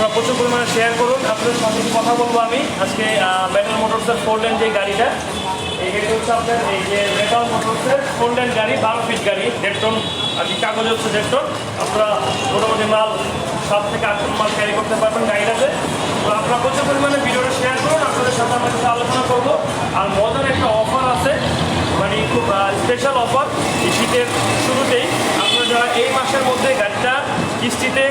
আপনারা প্রচুর পরিমাণে শেয়ার করুন। আপনাদের সাথে একটু কথা বলব আমি। আজকে মেটাল মোটরসের ফোর লেন যে গাড়িটা, এই গাড়ি হচ্ছে আপনার এই যে মেটাল মোটরসের ফোর লেন গাড়ি, বারো ফিট গাড়ি, দেড় টন আর কি কাগজ হচ্ছে দেড় টন আপনারা মোটামুটি মাল সাত থেকে আট টন মাল ক্যারি করতে পারবেন গাড়িটাতে। তো আপনারা প্রচুর পরিমাণে ভিডিওটা শেয়ার করুন। আপনাদের সাথে আমরা কিছু আলোচনা করব। আর মজার একটা অফার আছে। মানে খুব স্পেশাল অফার এই শীতের শুরুতেই আপনারা যারা এই মাসের মধ্যে গাড়িটা কিস্তিতে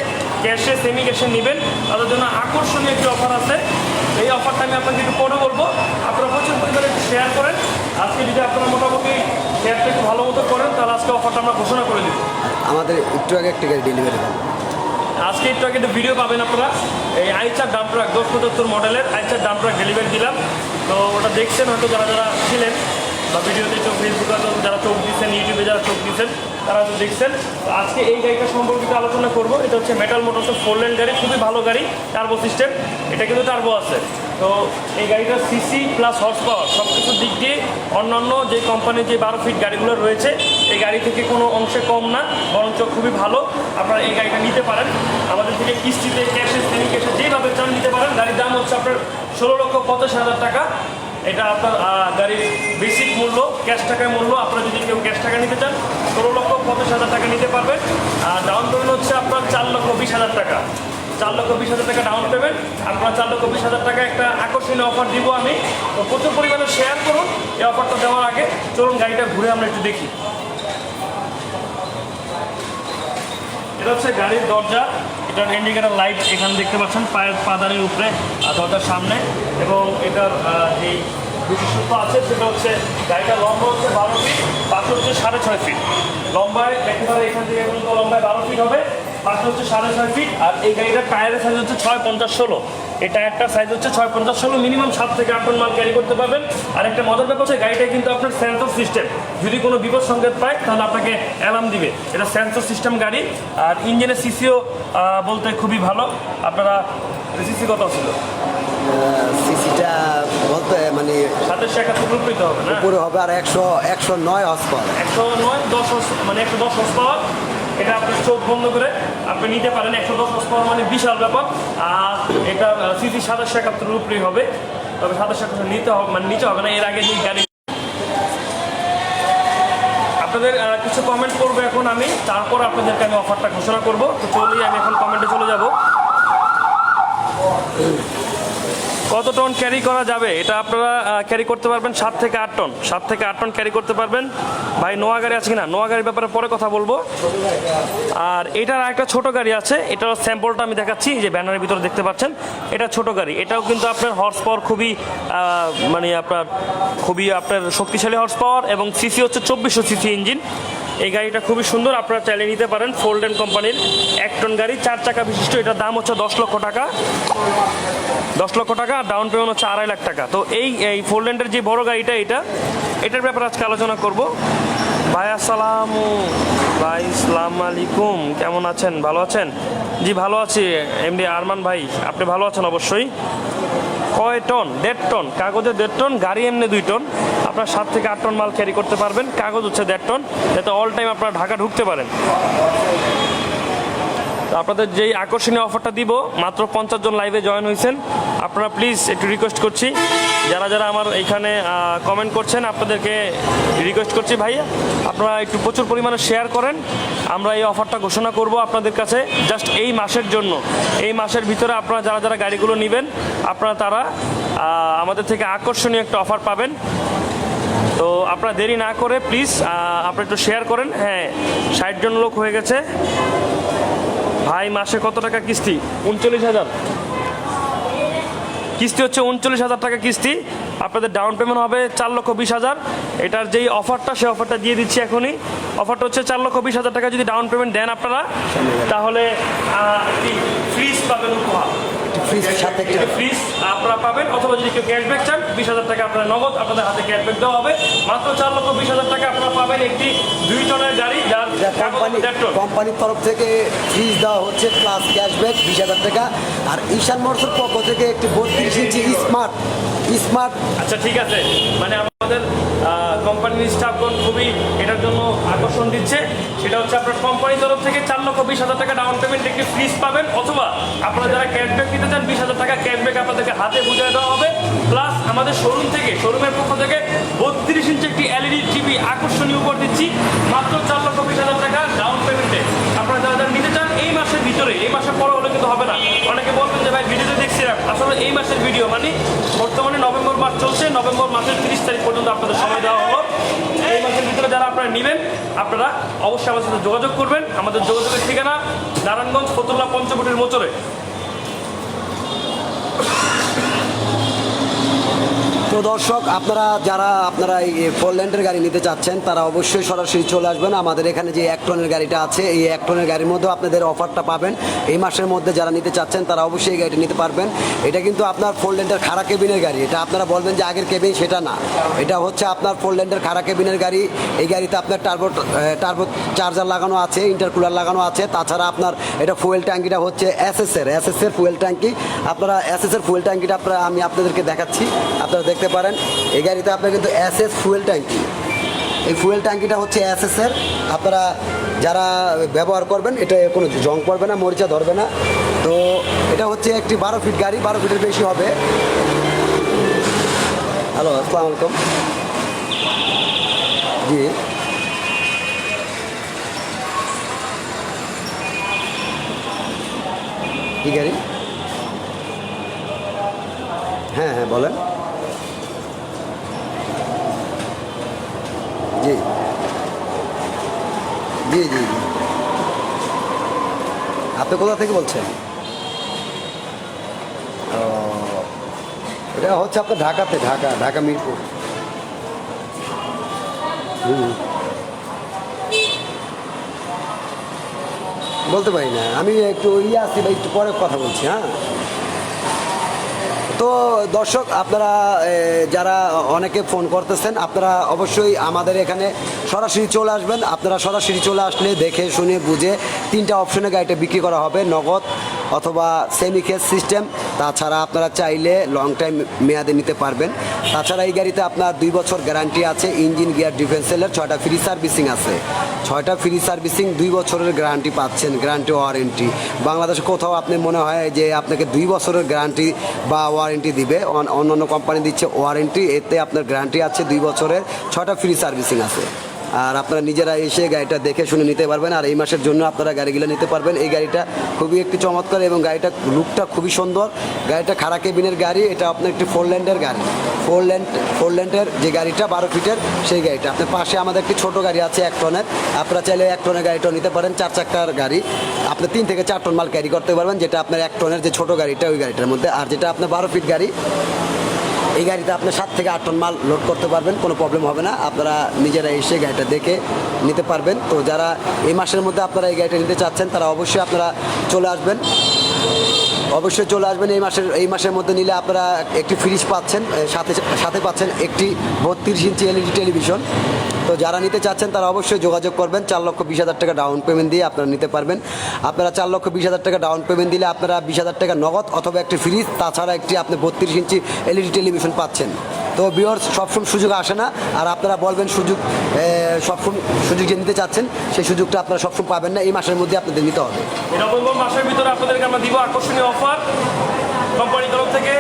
ক্যাশে সেমি ক্যাশে নেবেন। তাদের জন্য আকর্ষণীয় একটি অফার আছে। এই অফারটা আমি আপনাকে একটু পরে বলব। আপনারা প্রচুর পরিমাণে একটু শেয়ার করেন। আজকে যদি আপনারা মোটামুটি শেয়ারটা একটু ভালো মতো করেন তাহলে আজকে অফারটা আমরা ঘোষণা করে দিব। আমাদের একটু আগে একটা গাড়ি ডেলিভারি আজকে একটু আগে একটা ভিডিও পাবেন আপনারা। এই আইচার ডাম ট্রাক দশ পঁচাত্তর মডেলের আইচার ডাম ট্রাক ডেলিভারি দিলাম। তো ওটা দেখছেন হয়তো যারা যারা ছিলেন বা ভিডিওতে চোখ ফেসবুকে যারা চোখ দিচ্ছেন ইউটিউবে যারা চোখ দিচ্ছেন তারা তো দেখছেন। আজকে এই গাড়িটা সম্পর্কিত আলোচনা করব। এটা হচ্ছে মেটাল মোটরসের ফোর লেন গাড়ি, খুবই ভালো গাড়ি টার্বো সিস্টেম এটা কিন্তু টার্বো আছে। তো এই গাড়িটা সিসি প্লাস হর্স পাওয়ার সব কিছুর দিক দিয়ে অন্যান্য যে কোম্পানির যে বারো ফিট গাড়িগুলো রয়েছে, এই গাড়ি থেকে কোনো অংশে কম না, বরঞ্চ খুবই ভালো। আপনারা এই গাড়িটা নিতে পারেন। আমাদের থেকে কিস্তিতে ক্যাশে সেমি ক্যাশে যেভাবে চান নিতে পারেন। গাড়ির দাম হচ্ছে আপনার ষোলো লক্ষ পঞ্চাশ হাজার টাকা। এটা আপনার গাড়ির বেসিক মূল্য। ক্যাশ টাকায় মূল্য আপনারা যদি কেউ ক্যাশ টাকা নিতে চান, ষোলো লক্ষ পঞ্চাশ হাজার টাকা নিতে পারবেন। আর ডাউন পেমেন্ট হচ্ছে আপনার চার লক্ষ বিশ হাজার টাকা। চার লক্ষ বিশ হাজার টাকা ডাউন পেমেন্ট আপনার চার লক্ষ বিশ হাজার টাকা একটা আকর্ষণীয় অফার দিব আমি। তো প্রচুর পরিমাণে শেয়ার করুন, এই অফারটা দেওয়ার আগে চলুন গাড়িটা ঘুরে আমরা একটু দেখি। এটা হচ্ছে গাড়ির দরজা, এটার ইন্ডিকেটার লাইট এখানে দেখতে পাচ্ছেন, পায়ের পাদানের উপরে দরজার সামনে। এবং এটার যেই বিশেষত্ব আছে, সেটা হচ্ছে গাড়িটা লম্বা হচ্ছে বারো ফিট পাশে হচ্ছে সাড়ে ছয় ফিট লম্বায় একেবারে এখান থেকে পর্যন্ত লম্বায় বারো ফিট হবে, পাশে হচ্ছে সাড়ে ছয় ফিট আর এই গাড়িটার টায়ারের সাইজ হচ্ছে ছয় পঞ্চাশ ষোলো। এই টায়ারটার সাইজ হচ্ছে ছয় পঞ্চাশ ষোলো মিনিমাম সাত থেকে আট টন মাল ক্যারি করতে পারবেন। আর একটা মজার ব্যাপার হচ্ছে গাড়িটা কিন্তু আপনার সেন্সর সিস্টেম যদি কোনো বিপদ সংকেত পায়, তাহলে আপনাকে অ্যালার্ম দিবে। এটা সেন্সর সিস্টেম গাড়ি, আর ইঞ্জিনের সিসিও বলতে খুবই ভালো। আপনারা সিসি কত ছিল? সিসিটা বলতে মানে সাতের একাত্তর রূপিত হবে না? উপরে হবে আর একশো একশো নয় হস পাওয়ার একশো নয় দশ মানে একশো দশ পাওয়ার এটা আপনি চোখ বন্ধ করে আপনি নিতে পারেন একশো দশ হর্স পাওয়ার মানে বিশাল ব্যাপার। আর এটা সিসি সাতাশশো একাত্তর উপরেই হবে। তবে সাতাশশো একাত্তর নিতে হবে মানে নিতে হবে না এর আগে যে গাড়ি আপনাদের কিছু কমেন্ট করব এখন আমি তারপর আপনাদেরকে আমি অফারটা ঘোষণা করব। তো চলেই আমি এখন কমেন্টে চলে যাব। কত টন ক্যারি করা যাবে? এটা আপনারা ক্যারি করতে পারবেন সাত থেকে আট টন। সাত থেকে আট টন ক্যারি করতে পারবেন। ভাই, নোয়া গাড়ি আছে কিনা? নোয়া গাড়ির ব্যাপারে পরে কথা বলব। আর এটার একটা ছোট গাড়ি আছে। এটার স্যাম্পলটা আমি দেখাচ্ছি। যে ব্যানারের ভিতরে দেখতে পাচ্ছেন, এটা ছোট গাড়ি। এটাও কিন্তু আপনার হর্স পাওয়ার খুবই মানে আপনার খুবই আপনার শক্তিশালী হর্স পাওয়ার এবং সিসি হচ্ছে চব্বিশশো সিসি ইঞ্জিন এই গাড়িটা খুবই সুন্দর, আপনারা চাইলে নিতে পারেন। ফোল্ডেন কোম্পানির এক টন গাড়ি, চার চাকা বিশিষ্ট, এটার দাম হচ্ছে দশ লক্ষ টাকা। দশ লক্ষ টাকা ডাউন পেমেন্ট হচ্ছে আড়াই লাখ টাকা। তো এই এই ফোল্ডেন্টের যে বড় গাড়িটা এটা, এটার ব্যাপারে আজকে আলোচনা করব। ভাই, আসসালাম ভাই, সালাম আলাইকুম। কেমন আছেন? ভালো আছেন? জি, ভালো আছি। এমডি আরমান ভাই, আপনি ভালো আছেন অবশ্যই? কয় টন, দেড় টন, কাগজে দেড় টন, গাড়ি এমনি দুই টন। আপনার সাত থেকে আট টন মাল ক্যারি করতে পারবেন, কাগজ হচ্ছে দেড় টন। যাতে অল টাইম আপনারা ঢাকা ঢুকতে পারেন। তো আপনাদের যেই আকর্ষণীয় অফারটা দিব, মাত্র পঞ্চাশ জন লাইভে জয়েন হয়েছেন, আপনারা প্লিজ একটু রিকোয়েস্ট করছি। যারা যারা আমার এইখানে কমেন্ট করছেন, আপনাদেরকে রিকোয়েস্ট করছি ভাইয়া, আপনারা একটু প্রচুর পরিমাণে শেয়ার করেন। আমরা এই অফারটা ঘোষণা করব আপনাদের কাছে জাস্ট এই মাসের জন্য। এই মাসের ভিতরে আপনারা যারা যারা গাড়িগুলো নেবেন, আপনারা তারা আমাদের থেকে আকর্ষণীয় একটা অফার পাবেন। তো আপনারা দেরি না করে প্লিজ আপনারা একটু শেয়ার করেন। হ্যাঁ ষাট জন লোক হয়ে গেছে। ভাই, মাসে কত টাকা কিস্তি? উনচল্লিশ হাজার। কিস্তি হচ্ছে উনচল্লিশ হাজার টাকা কিস্তি। আপনাদের ডাউন পেমেন্ট হবে চার লক্ষ বিশ হাজার। এটার যেই অফারটা সেই অফারটা দিয়ে দিচ্ছি এখনই। অফারটা হচ্ছে চার লক্ষ বিশ হাজার টাকা যদি ডাউন পেমেন্ট দেন আপনারা, তাহলে ফ্রিজ পাবেন উপহার। ফ্রিজ সাথে একটা ফ্রিজ আপনারা পাবেন। অথবা যদি কেউ ক্যাশব্যাক চান বিশ হাজার টাকা আপনার নগদ আপনাদের হাতে ক্যাশব্যাক দেওয়া হবে। মাত্র চার লক্ষ বিশ হাজার টাকা আপনারা পাবেন একটি দুই টনের গাড়ি যার কোম্পানি কোম্পানির তরফ থেকে ফ্রিজ দেওয়া হচ্ছে প্লাস ক্যাশব্যাক বিশ হাজার টাকা। আর ঈশান মোটরসের পক্ষ থেকে একটি বত্রিশ ইঞ্চি স্মার্ট স্মার্ট আচ্ছা ঠিক আছে। মানে কোম্পানির স্টাফগণ খুবই এটার জন্য আকর্ষণ দিচ্ছে। সেটা হচ্ছে আপনার কোম্পানির তরফ থেকে চার লক্ষ বিশ হাজার টাকা ডাউন পেমেন্ট একটি ফ্রিজ পাবেন, অথবা আপনারা যারা ক্যাশব্যাক নিতে চান, বিশ হাজার টাকা ক্যাশব্যাক আপনাদেরকে হাতে বুঝিয়ে দেওয়া হবে। প্লাস আমাদের শোরুম থেকে শোরুমের পক্ষ থেকে বত্রিশ ইঞ্চি একটি এলইডি টিভি আকর্ষণীয় উপর দিচ্ছি। মাত্র চার লক্ষ বিশ হাজার টাকা ডাউন পেমেন্টে আপনারা যারা যারা নিতে চান, এই মাসের ভিতরে, এই মাসের পরে হলে কিন্তু হবে না। অনেকে বলবেন যে ভাই, ভিডিওতে দেখছিলাম। আসলে এই মাসের ভিডিও মানে বর্তমানে নভেম্বর মাস চলছে, নভেম্বর মাসের তিরিশ তারিখ পর্যন্ত আপনাদের সময় দেওয়া হলো। এই মাসের ভিতরে যারা আপনারা নেবেন আপনারা অবশ্যই আমার সাথে যোগাযোগ করবেন। আমাদের যোগাযোগের ঠিকানা নারায়ণগঞ্জ ফতুল্লা পঞ্চবটির মোচরে। তো দর্শক, আপনারা যারা আপনারা এই ফোরল্যান্ডের গাড়ি নিতে চাচ্ছেন, তারা অবশ্যই সরাসরি চলে আসবেন। আমাদের এখানে যে এক টনের গাড়িটা আছে, এই এক টনের গাড়ির মধ্যেও আপনাদের অফারটা পাবেন। এই মাসের মধ্যে যারা নিতে চাচ্ছেন, তারা অবশ্যই এই গাড়িটা নিতে পারবেন। এটা কিন্তু আপনার ফোরল্যান্ডের খাড়া কেবিনের গাড়ি। এটা আপনারা বলবেন যে আগের কেবিন, সেটা না। এটা হচ্ছে আপনার ফোরল্যান্ডের খাড়া কেবিনের গাড়ি। এই গাড়িতে আপনার টার্বো টার্বো চার্জার লাগানো আছে, ইন্টারকুলার লাগানো আছে। তাছাড়া আপনার এটা ফুয়েল ট্যাঙ্কিটা হচ্ছে এসএসের এসএসের ফুয়েল ট্যাঙ্কি। আপনারা এসএসের ফুয়েল ট্যাঙ্কিটা আপনারা, আমি আপনাদেরকে দেখাচ্ছি। আপনারা দেখতে পারেন। এই গাড়িতে আপনার কিন্তু এস এস ফুয়েল ট্যাঙ্কি এই ফুয়েল ট্যাঙ্কিটা হচ্ছে এসএসের আপনারা যারা ব্যবহার করবেন, এটা কোনো জং পড়বে না, মরিচা ধরবে না। তো এটা হচ্ছে একটি বারো ফিট গাড়ি, বারো ফিটের বেশি হবে। হ্যালো আসসালামু আলাইকুম। জি। কি গাড়ি? হ্যাঁ হ্যাঁ বলেন জি জি জি জি আপনি কোথা থেকে বলছেন? এটা হচ্ছে আপনার ঢাকাতে, ঢাকা ঢাকা মিরপুর। বলতে পারি না। আমি একটু ইয়ে আসছি বা একটু পরে কথা বলছি হ্যাঁ? তো দর্শক, আপনারা যারা অনেকে ফোন করতেছেন, আপনারা অবশ্যই আমাদের এখানে সরাসরি চলে আসবেন। আপনারা সরাসরি চলে আসলে দেখে, শুনে, বুঝে তিনটা অপশনে গাড়িটা বিক্রি করা হবে। নগদ অথবা সেমি কেস সিস্টেম তাছাড়া আপনারা চাইলে লং টাইম মেয়াদে নিতে পারবেন। তাছাড়া এই গাড়িতে আপনার দুই বছর গ্যারান্টি আছে ইঞ্জিন গিয়ার ডিফেন্সেলের ছয়টা ফ্রি সার্ভিসিং আছে। ছয়টা ফ্রি সার্ভিসিং দুই বছরের গ্যারান্টি পাচ্ছেন গ্যারান্টি ওয়ারেন্টি বাংলাদেশে কোথাও আপনি মনে হয় যে আপনাকে দুই বছরের গ্যারান্টি বা ওয়ারেন্টি দিবে, অন- অন্যান্য কোম্পানি দিচ্ছে ওয়ারেন্টি এতে আপনার গ্যারান্টি আছে দুই বছরের, ছয়টা ফ্রি সার্ভিসিং আছে। আর আপনারা নিজেরা এসে গাড়িটা দেখে শুনে নিতে পারবেন। আর এই মাসের জন্য আপনারা গাড়িগুলো নিতে পারবেন। এই গাড়িটা খুবই একটি চমৎকার এবং গাড়িটা লুকটা খুবই সুন্দর। গাড়িটা খাড়া কেবিনের গাড়ি, এটা আপনার একটি ফোর ল্যান্ডের গাড়ি। ফোর ল্যান্ড ফোর ল্যান্ডের যে গাড়িটা, বারো ফিটের সেই গাড়িটা। আপনার পাশে আমাদের একটি ছোট গাড়ি আছে এক টনের। আপনারা চাইলে এক টনের গাড়িটাও নিতে পারেন, চার চাকার গাড়ি। আপনি তিন থেকে চার টন মাল ক্যারি করতে পারবেন, যেটা আপনার এক টনের যে ছোট গাড়িটা, ওই গাড়িটার মধ্যে। আর যেটা আপনার বারো ফিট গাড়ি এই গাড়িতে আপনি সাত থেকে আট টন মাল লোড করতে পারবেন, কোনো প্রবলেম হবে না। আপনারা নিজেরা এসে গাড়িটা দেখে নিতে পারবেন। তো যারা এই মাসের মধ্যে আপনারা এই গাড়িটা নিতে চাচ্ছেন, তারা অবশ্যই আপনারা চলে আসবেন। অবশ্যই চলে আসবেন এই মাসের এই মাসের মধ্যে নিলে আপনারা একটি ফ্রিজ পাচ্ছেন সাথে সাথে পাচ্ছেন একটি বত্রিশ ইঞ্চি এলইডি টেলিভিশন। তো যারা নিতে চাচ্ছেন তারা অবশ্যই যোগাযোগ করবেন। চার লক্ষ বিশ হাজার টাকা ডাউন পেমেন্ট দিয়ে আপনারা নিতে পারবেন। আপনারা চার লক্ষ বিশ হাজার টাকা ডাউন পেমেন্ট দিলে আপনারা বিশ হাজার টাকা নগদ অথবা একটি ফ্রিজ তাছাড়া একটি আপনি বত্রিশ ইঞ্চি এলইডি টেলিভিশন পাচ্ছেন। তো বিয়র্স সবসময় সুযোগ আসে না। আর আপনারা বলবেন সুযোগ সবসময় সুযোগ যে নিতে চাচ্ছেন, সেই সুযোগটা আপনারা সবসময় পাবেন না। এই মাসের মধ্যে আপনাদের নিতে হবে। নভেম্বর মাসের ভিতরে আপনাদেরকে আমরা দিব আকর্ষণীয় অফার কোম্পানির তরফ থেকে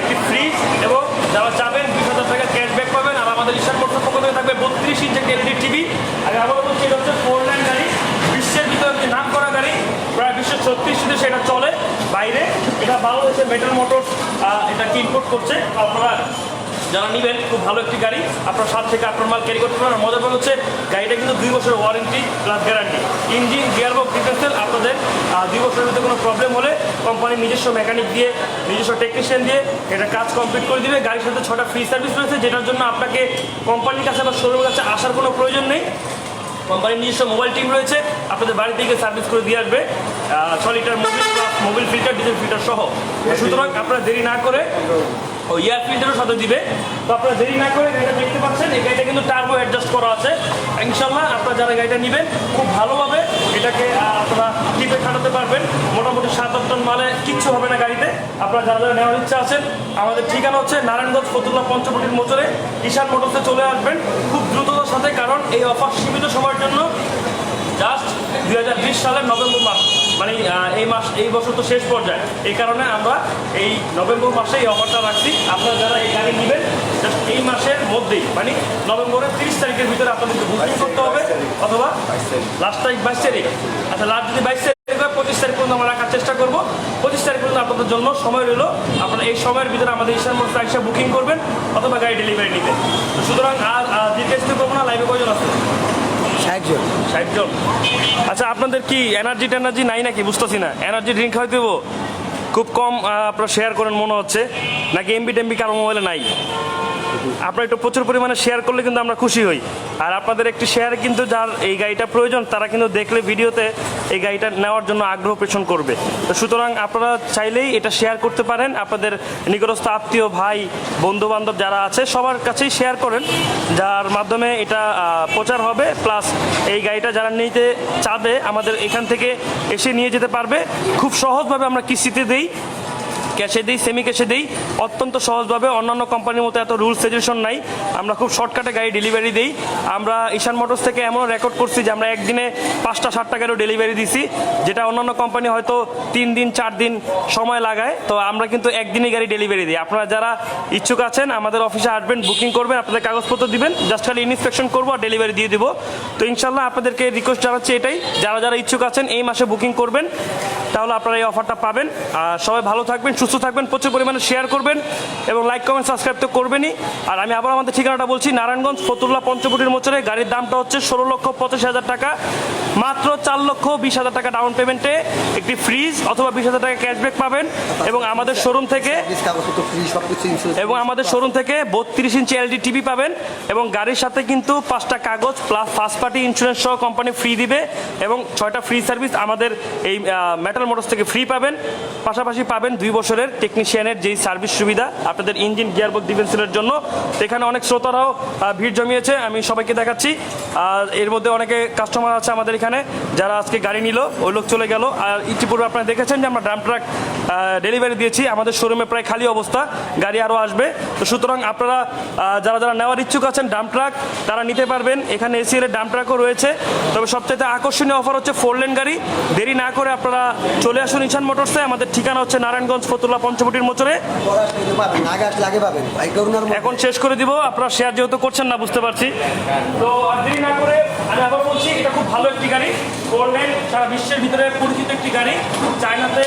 একটি ফ্রিজ এবং যারা যাবেন হাজার টাকা ক্যাশব্যাক পাবেন। আমাদের ঈশান মোটর পক্ষ থেকে থাকবে বত্রিশ ইঞ্চি এলডি টিভি আর আবার বলছি, এটা হচ্ছে ফোর লাইন গাড়ি, বিশ্বের ভিতরে একটি নাম করা গাড়ি, প্রায় বিশ্বের ছত্রিশ দেশে এটা চলে বাইরে। এটা ভালো হয়েছে মেটাল মোটর এটা ইম্পোর্ট করছে আপনারা যারা নেবেন, খুব ভালো একটি গাড়ি। আপনার সাত থেকে আট মাল ক্যারি করতে পারেন মজার ব্যাপার হচ্ছে, গাড়িটা কিন্তু দুই বছরের warranty plus guarantee engine gearbox ডিফেন্সেল আপনাদের দুই বছরের মধ্যে কোনো প্রবলেম হলে কোম্পানির নিজস্ব মেকানিক দিয়ে, নিজস্ব টেকনিশিয়ান দিয়ে এটা কাজ কমপ্লিট করে দিবে। গাড়ির সাথে ছটা ফ্রি সার্ভিস রয়েছে, যেটার জন্য আপনাকে কোম্পানির কাছে বা শোরুমের কাছে আসার কোনো প্রয়োজন নেই। কোম্পানির নিজস্ব মোবাইল টিম রয়েছে, আপনাদের বাড়ি থেকে সার্ভিস করে দিয়ে আসবে। ছ litre Mobil Mobil filter diesel filter সহ। সুতরাং আপনারা দেরি না করে ও এয়ার ফিল্টারও সাথে দিবে। তো আপনারা দেরি না করে গাড়িটা দেখতে পাচ্ছেন, এই গাড়িটা কিন্তু টার্বো অ্যাডজাস্ট করা আছে। ইনশাল্লাহ আপনারা যারা গাড়িটা নেবেন, খুব ভালোভাবে এটাকে আপনারা টিপে খাটাতে পারবেন। মোটামুটি সাত আট টন মালে কিচ্ছু হবে না গাড়িতে। আপনারা যারা যারা নেওয়ার ইচ্ছা আছেন, আমাদের ঠিকানা হচ্ছে নারায়ণগঞ্জ ফতুল্লা পঞ্চবটির মোচরে ঈশান মোটরসে চলে আসবেন খুব দ্রুততার সাথে, কারণ এই অফার সীমিত সময়ের জন্য জাস্ট দুই হাজার বিশ সালের নভেম্বর মাস। মানে এই মাস এই বছর তো শেষ পর্যায়ে। এই কারণে আমরা এই নভেম্বর মাসে এই অফারটা রাখছি। আপনারা যারা এই গাড়ি নেবেন জাস্ট এই মাসের মধ্যেই মানে নভেম্বরের তিরিশ তারিখের ভিতরে আপনাদের বুকিং করতে হবে অথবা লাস্ট তারিখ। বাইশ তারিখ। আচ্ছা লাস্ট যদি বাইশ তারিখ হয় পঁচিশ তারিখ পর্যন্ত আমরা রাখার চেষ্টা করব। পঁচিশ তারিখ পর্যন্ত আপনাদের জন্য সময় রইল। আপনারা এই সময়ের ভিতরে আমাদের ঈশান মোটর এসে বুকিং করবেন অথবা গাড়ি ডেলিভারি নেবেন। সুতরাং আর দীর্ঘ করব না লাইভে কয়জন আছে? ষাটজন ষাট আচ্ছা আপনাদের কি এনার্জি টেনার্জি নাই নাকি? বুঝতেছি না। এনার্জি ড্রিঙ্ক হয় দেবো। খুব কম আপনারা শেয়ার করেন, মনে হচ্ছে। নাকি এমবি টেমবি কারও মোবাইলে নাই? আপনারা একটু প্রচুর পরিমাণে শেয়ার করলে কিন্তু আমরা খুশি হই। আর আপনাদের একটি শেয়ার কিন্তু যার এই গাড়িটা প্রয়োজন, তারা কিন্তু দেখলে ভিডিওতে এই গাড়িটা নেওয়ার জন্য আগ্রহ পেছন করবে। তো সুতরাং আপনারা চাইলেই এটা শেয়ার করতে পারেন। আপনাদের নিকটস্থ আত্মীয়, ভাই বন্ধু বান্ধব যারা আছে, সবার কাছেই শেয়ার করেন, যার মাধ্যমে এটা প্রচার হবে। প্লাস এই গাড়িটা যারা নিতে চাবে, আমাদের এখান থেকে এসে নিয়ে যেতে পারবে। খুব সহজভাবে আমরা কিস্তিতে দেই। ক্যাশে দিই সেমি ক্যাশে দিই। অত্যন্ত সহজভাবে অন্যান্য কোম্পানির মতো এত রুলস রেজুলেশন নাই। আমরা খুব শর্টকাটে গাড়ি ডেলিভারি দিই। আমরা ঈশান মোটরস থেকে এমন রেকর্ড করছি যে আমরা একদিনে পাঁচটা, সাতটা গাড়িও ডেলিভারি দিছি, যেটা অন্যান্য কোম্পানি হয়তো তিন দিন, চার দিন সময় লাগায়। তো আমরা কিন্তু একদিনই গাড়ি ডেলিভারি দিই। আপনারা যারা ইচ্ছুক আছেন, আমাদের অফিসে আসবেন বুকিং করবেন, আপনাদের কাগজপত্র দিবেন জাস্ট খালি ইনস্পেকশন করব আর ডেলিভারি দিয়ে দিব। তো ইনশাল্লাহ আপনাদেরকে রিকোয়েস্ট জানাচ্ছি এটাই। যারা যারা ইচ্ছুক আছেন, এই মাসে বুকিং করবেন, তাহলে আপনারা এই অফারটা পাবেন। আর সবাই ভালো থাকবেন সুস্থ থাকবেন, প্রচুর পরিমাণে শেয়ার করবেন এবং লাইক কমেন্ট সাবস্ক্রাইব তো করবেনই। আর আমি আবার আমাদের ঠিকানাটা বলছি, নারায়ণগঞ্জ, ফতুল্লা পঞ্চবটির মোচরে গাড়ির দামটা হচ্ছে ষোলো লক্ষ পঁচাশি হাজার টাকা। মাত্র চার লক্ষ বিশ হাজার টাকা ডাউন পেমেন্টে একটি ফ্রিজ অথবা বিশ হাজার টাকা ক্যাশব্যাক পাবেন এবং আমাদের শোরুম থেকে এবং আমাদের শোরুম থেকে বত্রিশ ইঞ্চি এলডি টিভি পাবেন এবং গাড়ির সাথে কিন্তু পাঁচটা কাগজ প্লাস ফার্স্ট পার্টি ইন্স্যুরেন্স সহ কোম্পানি ফ্রি দিবে এবং ছয়টা ফ্রি সার্ভিস আমাদের এই মেটাল মোটরস থেকে ফ্রি পাবেন। পাশাপাশি পাবেন দুই বছরের টেকনিশিয়ানের যেই সার্ভিস সুবিধা, আপনাদের ইঞ্জিন গিয়ারবক্স ডিফেন্সের জন্য তো এখানে অনেক শ্রোতারাও ভিড় জমিয়েছে, আমি সবাইকে দেখাচ্ছি। আর এর মধ্যে অনেকে কাস্টমার আছে আমাদের এখানে, যারা আজকে গাড়ি নিল, ওই লোক চলে গেল। আর ইতিপূর্বে আপনারা দেখেছেন যে আমরা ড্রাম ট্রাক ডেলিভারি দিয়েছি, আমাদের শোরুমে প্রায় খালি অবস্থা, গাড়ি আরও আসবে। তো সুতরাং আপনারা যারা যারা নেওয়ার ইচ্ছুক আছেন ডাম ট্রাক তারা নিতে পারবেন। এখানে এসিএল এর ডাম ট্রাকও রয়েছে। তবে সবচেয়ে আকর্ষণীয় অফার হচ্ছে ফোর লেন গাড়ি। দেরি না করে আপনারা চলে আসুন ইশান মোটরসে। আমাদের ঠিকানা হচ্ছে নারায়ণগঞ্জ ফতুল্লা পঞ্চবটির মোচরে মধ্যে এখন শেষ করে দিব আপনারা শেয়ার যেহেতু করছেন না বুঝতে পারছি। তো আর দেরি না করে আমি আবার বলছি এটা খুব ভালো একটি গাড়ি। লেন সারা বিশ্বের ভিতরে পরিচিত একটি গাড়ি। চায়নাতে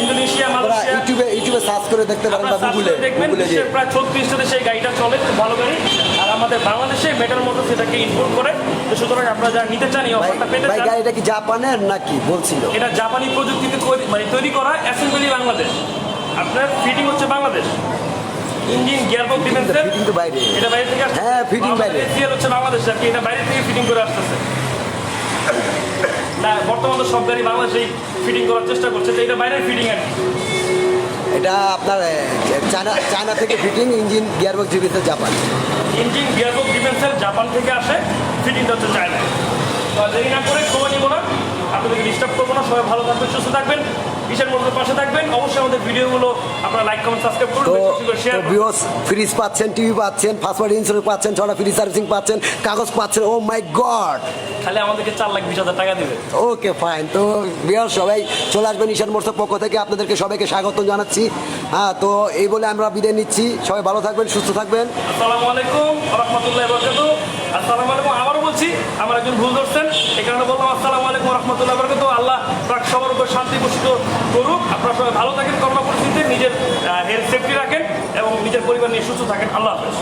ইন্দোনেশিয়া মালয়েশিয়া। ইউটিউবে ইউটিউবে সার্চ করে দেখতে পারেন বা গুগলে দেখবেন যে বিশ্বের প্রায় ছত্রিশটা দেশে এই গাড়িটা চলে খুব ভালো গাড়ি। আর আমাদের বাংলাদেশে মেটাল মোটর সেটাকে ইম্পোর্ট করে। তো সুতরাং আপনারা যারা নিতে চান এই অফারটা পেতে ভাই চান। গাড়িটা কি জাপানের নাকি? বলছিল। এটা জাপানি প্রযুক্তিতে মানে তৈরি করা অ্যাসেম্বলি বাংলাদেশ আপনার ফিটিং হচ্ছে বাংলাদেশ। ইঞ্জিন গিয়ারবক্স ডিফেন্সের ফিটিং তো বাইরে। এটা বাইরে থেকে আসছে। হ্যাঁ, fitting বাইরে। এসিএল হচ্ছে বাংলাদেশ আর কি এটা বাইরে থেকে ফিটিং করে আসতেছে না বর্তমানে সব গাড়ি বাংলাদেশেই ফিটিং করার চেষ্টা করছে তো এটা বাইরের ফিটিং আর কি। এটা আপনার চায়না চায়না থেকে ফিটিং ইঞ্জিন গিয়ারবক্স জিবিতে জাপান। ইঞ্জিন গিয়ারবক্স ডিফেন্সের জাপান থেকে আসে ফিটিংটা হচ্ছে চায়না তো দেরি না করে সময় নিব না আপনাদেরকে ডিস্টার্ব করব না সবাই ভালো থাকবেন সুস্থ থাকবেন। বিশাল মোটরের পাশে থাকবেন। অবশ্যই আমাদের ভিডিওগুলো আপনারা লাইক কমেন্ট সাবস্ক্রাইব করুন তো বেশি বেশি করে শেয়ার ভিউস ফ্রিজ পাচ্ছেন টিভি পাচ্ছেন পাসওয়ার্ড ইন্স্যুরেন্স পাচ্ছেন ছটা ফ্রি সার্ভিসিং পাচ্ছেন কাগজ পাচ্ছেন ও মাই গড খালি আমাদেরকে চার লাখ বিশ হাজার টাকা দেবে। ওকে ফাইন তো সবাই চলে আসবেন ঈশান মোর্চার পক্ষ থেকে। আপনাদেরকে সবাইকে স্বাগত জানাচ্ছি। হ্যাঁ তো এই বলে আমরা বিদায় নিচ্ছি। সবাই ভালো থাকবেন, সুস্থ থাকবেন। আসসালামু আলাইকুম রহমতুল্লাহ আসসালামু আলাইকুম, আবারও বলছি, আমার একজন ভুল ধরছেন, এই কারণে বললাম আসসালামু আলাইকুম রহমতুল্লাহ বরকাত আল্লাহ প্রাক সবার উপর শান্তি বসিত করুক। আপনারা সবাই ভালো থাকেন কর্ম পরিস্থিতিতে নিজের হেলথ সেফটি রাখেন এবং নিজের পরিবার নিয়ে সুস্থ থাকেন। আল্লাহ হাফেজ।